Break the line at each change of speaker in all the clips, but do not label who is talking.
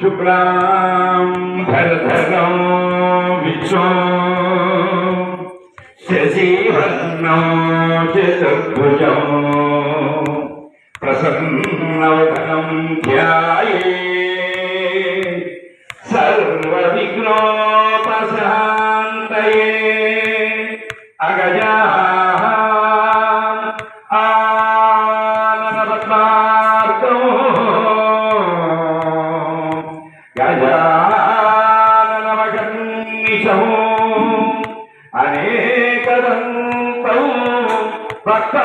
शुक्लां भरधरं विश्वं शशिवर्णं चतुर्भुजं प्रसन्नवदनं ध्याये గణేశం అనేకదంతం భక్త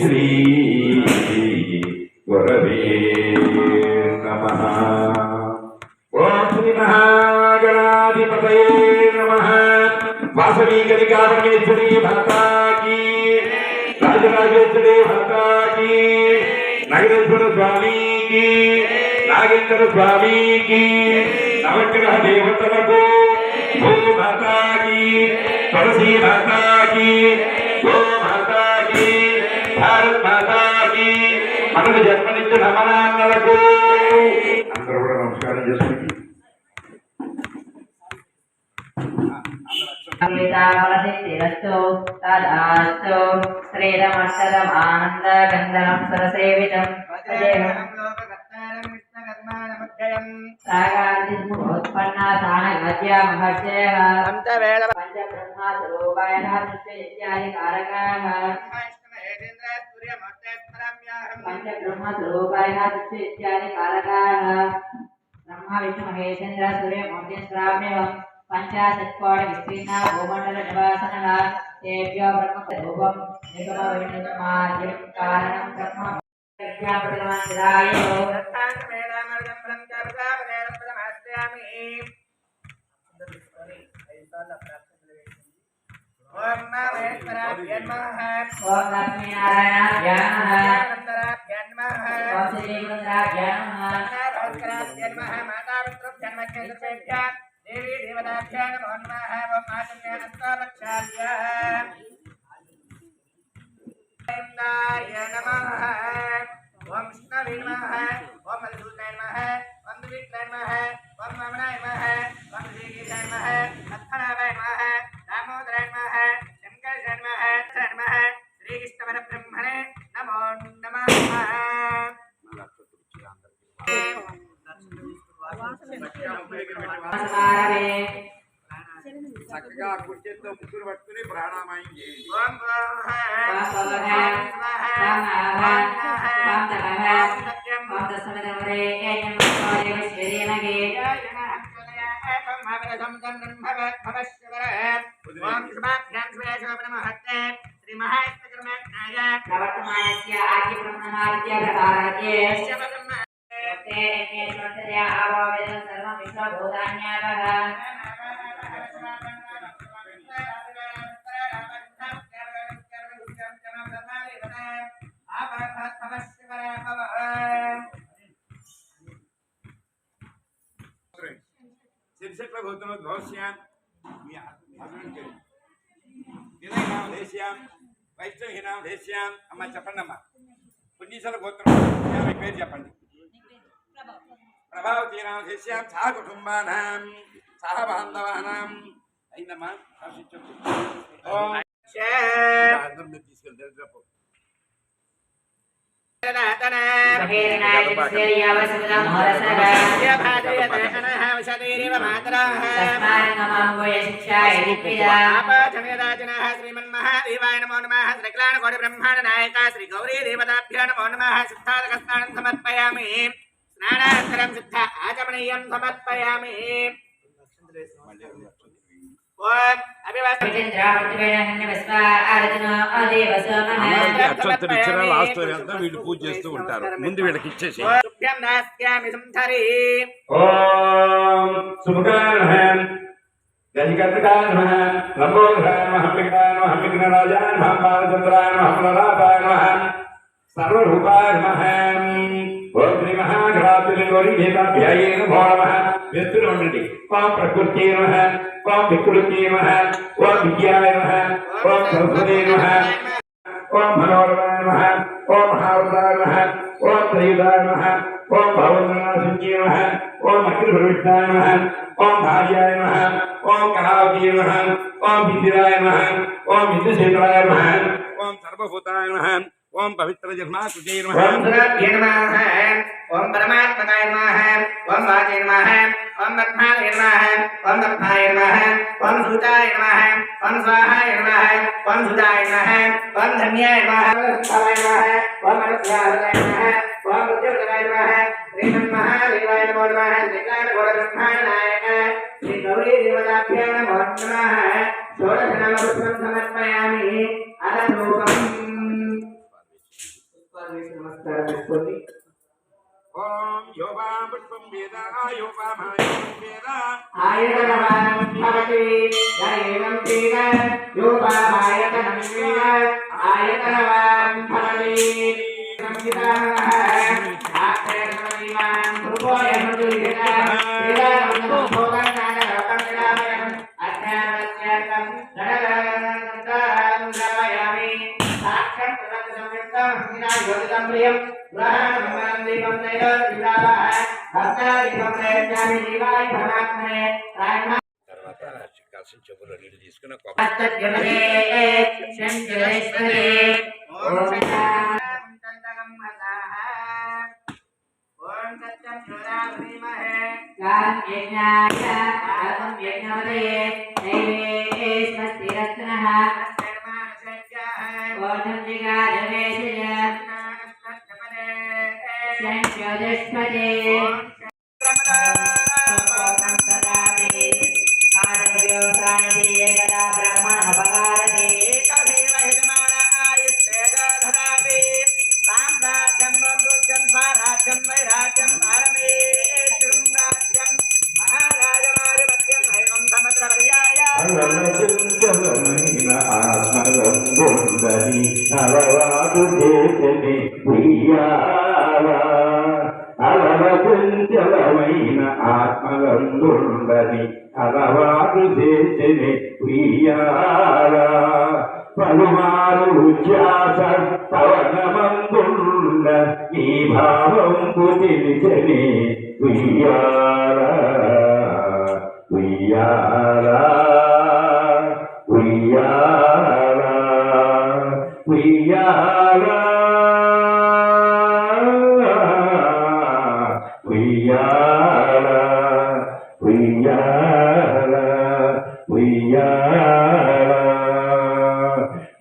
శ్రీ గురవే నమ ఓం శ్రీ మహాగణాధిపతయే నమ వాసవీ కవికామేశ్వరీ భర్తాకి రాజరాజేశ్వరీ భర్తాకి నగరేశ్వర స్వామికి నాగేశ్వర స్వామికి నవగ్రహ దేవతలకు భూమాతాకి తులసీ మాతాకి గోమాత భారత్ మాతాకి మనకు జన్మనిచ్చిన అమనాన్నలకు అందరూ కూడా నమస్కారం చేసుకోండి
అమృతాఫలసిద్ధిరస్తు తదాస్తు సరసేవితం. మహర్షయ ఇత్యాది కారకాః పంచబ్రహ్మస్వరూపాయన దృష్టి ఇత్యాది కారకాः బ్రహ్మ విష్ణు మహేంద్ర సూర్య మూర్తి శ్రావ్యం పంచాశత్కోటి విస్తీర్ణ భూమండల నివాసన తేభ్యో బ్రహ్మ రూపం కారణం బ్రహ్మ విద్యాపతిమాంతరాయో ఓం లక్ష్మీనారాయణ నమః ఓం శ్రీముద్రాభ్య నమః
ఓం విష్ణవే నమః ఓం మధుసూదనాయ నమః ఓం దివిక్రాయ నమః ఓం వామనాయ నమః ఓం శ్రీకేశాయ నమః పద్మనాభాయ
చక్కగా కుర్చీతో ముగ్గురు పట్టుకుని ప్రాణామాయం చేయండి
ఓం భోః
ఓం భోః రామః ఓం తపః
నిలయనామ దేశ్యాం దేశ్యాం అమ్మ చెప్పండి అమ్మ పుణ్యశల గోత్రం పేరు చెప్పండి ప్రభావతి నామ దేశ్యాం సహ కుటుంబానాం సహ బాంధవానాం. అయిందమ్మా తీసుకెళ్తారు
శ్రీమన్మహాదేవాయ నమో నమ. శ్రీకలాణకోటి బ్రహ్మాండ నాయక శ్రీ గౌరీ దేవతాభ్యో నమో నమ. సిద్ధార్థక స్నానం సమర్పయామి. స్నానానంతరం సిద్ధ ఆచమనీయం సమర్పయామి
అక్షంతరిచ్చినా లాస్ట్ అంతా వీళ్ళు పూజ చేస్తూ ఉంటారు ముందు వీళ్ళకి ఇచ్చేసి
దశకర్ణకాయ
ఓం శ్రీ మహాగణాధిపతి గౌరీ గీతాభ్యాయే నమో నమః ఎత్తున ఉండండి ఓం ప్రకృతి నమః ఓం వికృతి నమః ఓం విద్యాయ నమః ఓం సరస్వతి నమః ఓం మనోరమాయ నమః ఓం మహావతాయ నమః ఓం త్రైదాయ నమః ఓం భవనాశంజీ నమః ఓం అఖిల ప్రవిష్టాయ నమః పవిత్ర జన్మాకృతే నమః
ఓం సురాభ్యే నమః ఓం పరమాత్మకాయ నమః ఓం వాచే నమః ఓం పద్మాయ నమః ఓం పద్మాయ నమః ఓం సూతాయ నమః ఓం స్వాహాయ నమః ఓం సుతాయ నమః ఓం ధన్యాయ నమః భవాయ నమః ఓం అనుగ్రహాయ నమః ఓం ఉద్యోగాయ నమః శ్రీ మహాదేవాయ నమో నమః శ్రీకార గోడబ్రహ్మాయ నాయక శ్రీ గౌరీ దేవతాభ్యో నమో నమః షోడశ నామ సమర్పయామి అదరూపం నమస్కారం చేసుకోండి.
ఓం యోగా పుష్పం వేద యోగా మహాయోగం వేద.
ఆయతనవాన్ భవతి దైవం భవతి సంహితాః భూపోయం దుర్గత
ఓషం జిగారవేశయ
అలవచంచలమైన ఆత్మలంబొందని అలవాటు చేసిన ఉయ్యాల పలుమారు ఉచ్ఛ్వాస పవనమందుండ ఈ భావం తెలిసని ఉయ్యాల ఉయ్యాలా ఉయ్యాలా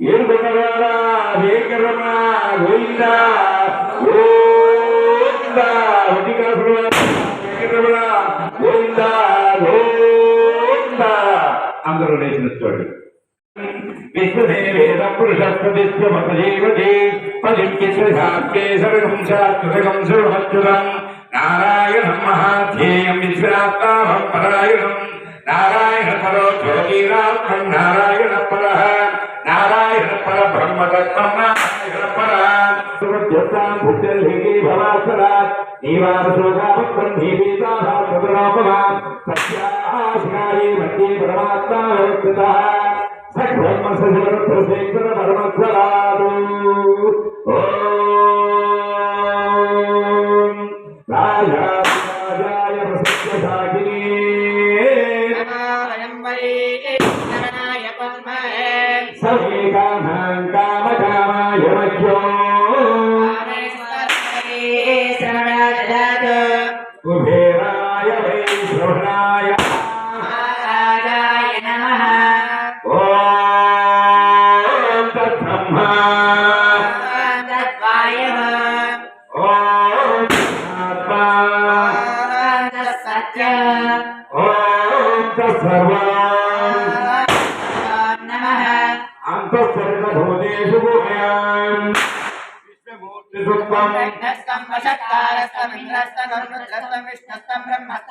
ఏడుకొండవాడా వేంకటరమణ గోవిందా గోవిందా వెంకటరమణ గోవిందా గోవిందా అందరూ లేచిన చూడండి విశ్వదేవేద పురుషస్పతిస్వమతజీవతి పదింకిశ్వశాస్త్రే సర్గం నారాయణం మహాధ్యేయం విశ్వనాత్మాహం పరాయణం భుజల్హి భవాసరా నీవాసోగాపత్రం నీవేదాభాగవరాపమా సత్యాశ్రాయే మధ్యే పరమాత్మా సబ్రహ్మ సజీవర పరమధ్వరాడు ఓం सूर्याय नमः ॐ तद्ब्रह्मा तद्वायः ॐ तदात्मा
तत्सत्य ॐ
तत्सर्वान् नमः अन्तःसर्वभूतेषु गुह्याम् विश्वमूर्तिसुत्वम् नस्तम् वशत्कारस्तमिन्द्रस्तमृत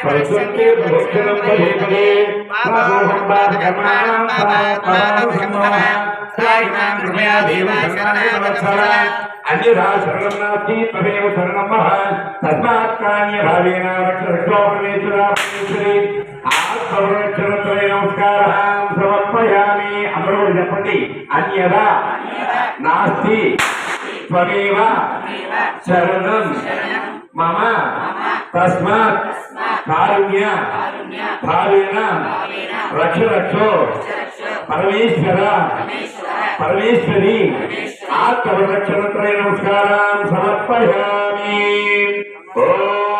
सरस्वती भोजनं पदे पदे पापोऽहं पापकर्माणां पापात्मानभिसङ्गमः सायिनां कृपया देवशरणवत्सर अन्यथा शरणं नास्ति तदेव शरणं मः तस्मात् काण्यभावेन रक्षोहमेश्वराश्वरे आत्मवृक्षणत्रय नमस्कारः समर्पयामि अमरोड చెప్పండి అన్యదా నాస్తి త్వమేవ శరణం మమ తస్మాత్ కారుణ్య భావేన రక్ష రక్షో పరమేశ్వర పరమేశ్వరి ఆత్మరక్షణత్రయ నమస్కారం సమర్పయామి. ఓం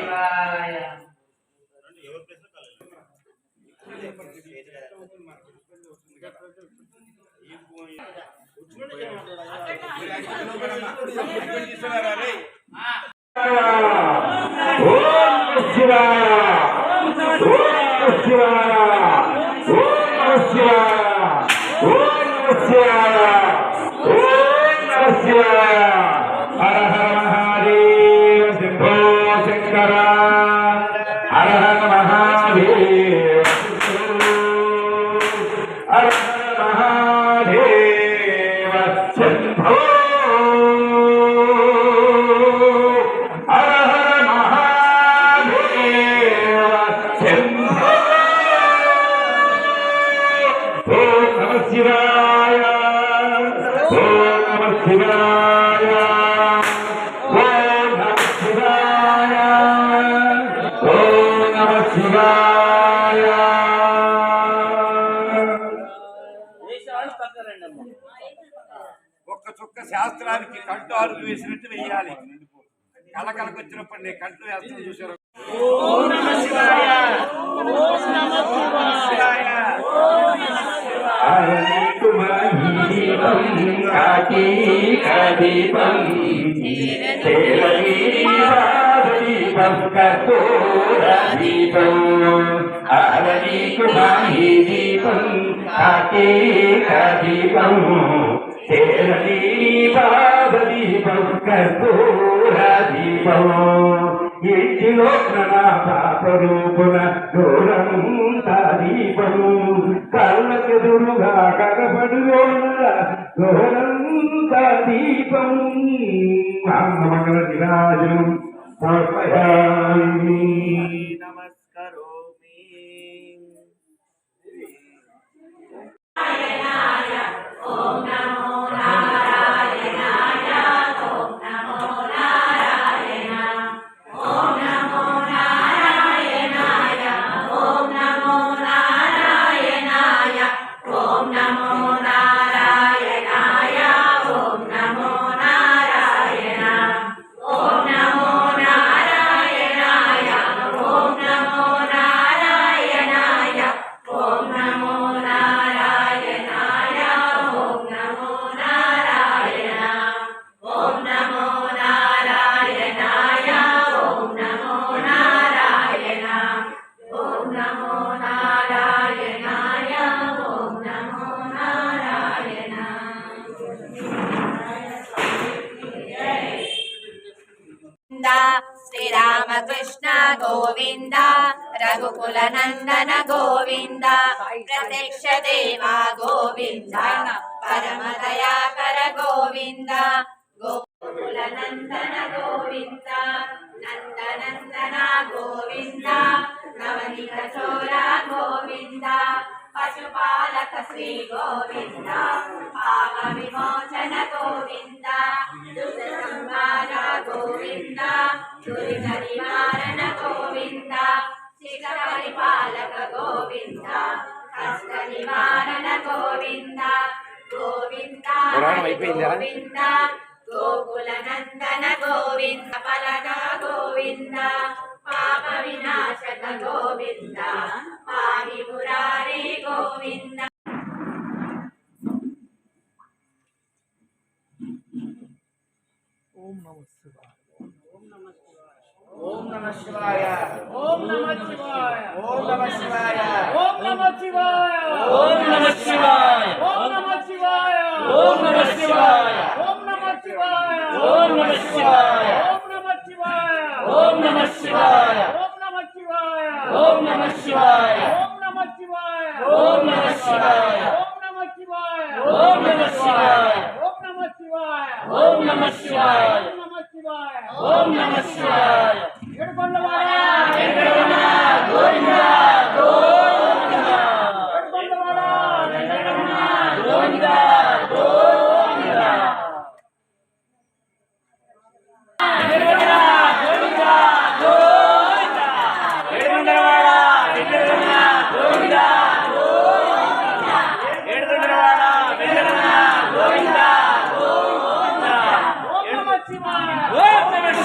తీసుకున్నారా శివాయ ఓం నమ శివాయ ఓం నమ శివాయ ఓం నమ శివాయ.
ఒక్క చుక్క శాస్త్రానికి కంటు అరుగు వేసినట్టు వెయ్యాలి. కలకలకు వచ్చినప్పుడు నేను కంటు వేస్తాను చూసారు
దీపం కర్పూర దీపం ఆరని కుమారి దీపం కార్తీక దీపం కేరళీ పాద దీపం కర్పూర దీపం ఇంటిలో ప్రణ దూరముంతా దీపము కళ్ళకెదురుగా కనబడువేలా దూరంతా దీపము మంగళ
నిరాజనం నందన గోవింద నందనందన గోవింద నవనిత చోర గోవింద పశుపాలక శ్రీ గోవింద పాప విమోచన గోవింద దుఃఖసంహార గోవింద దురి నివారణ గోవింద శిఖ పరిపాలక గోవింద కష్ట నివారణ గోవింద గోవింద గోవింద గోకుల నందన గోవింద పలనా గోవింద పాప
వినాశ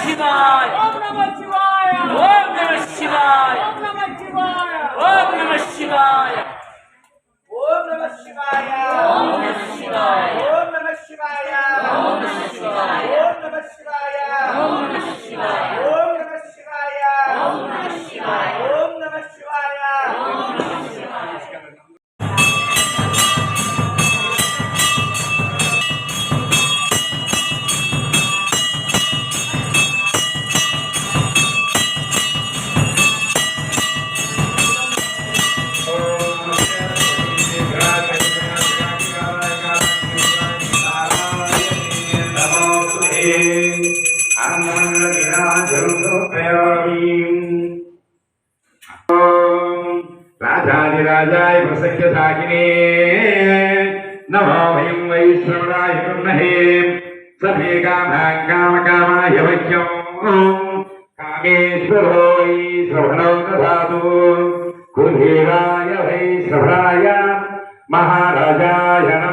হৃদয় वैश्रवणायिने नमो वयं वैश्रवणाय विमहे सभे कामां कामकामाय वह्यं कामेश्वरो वै श्रवणो दधातु कुबेराय वै श्रवणाय महाराजाय न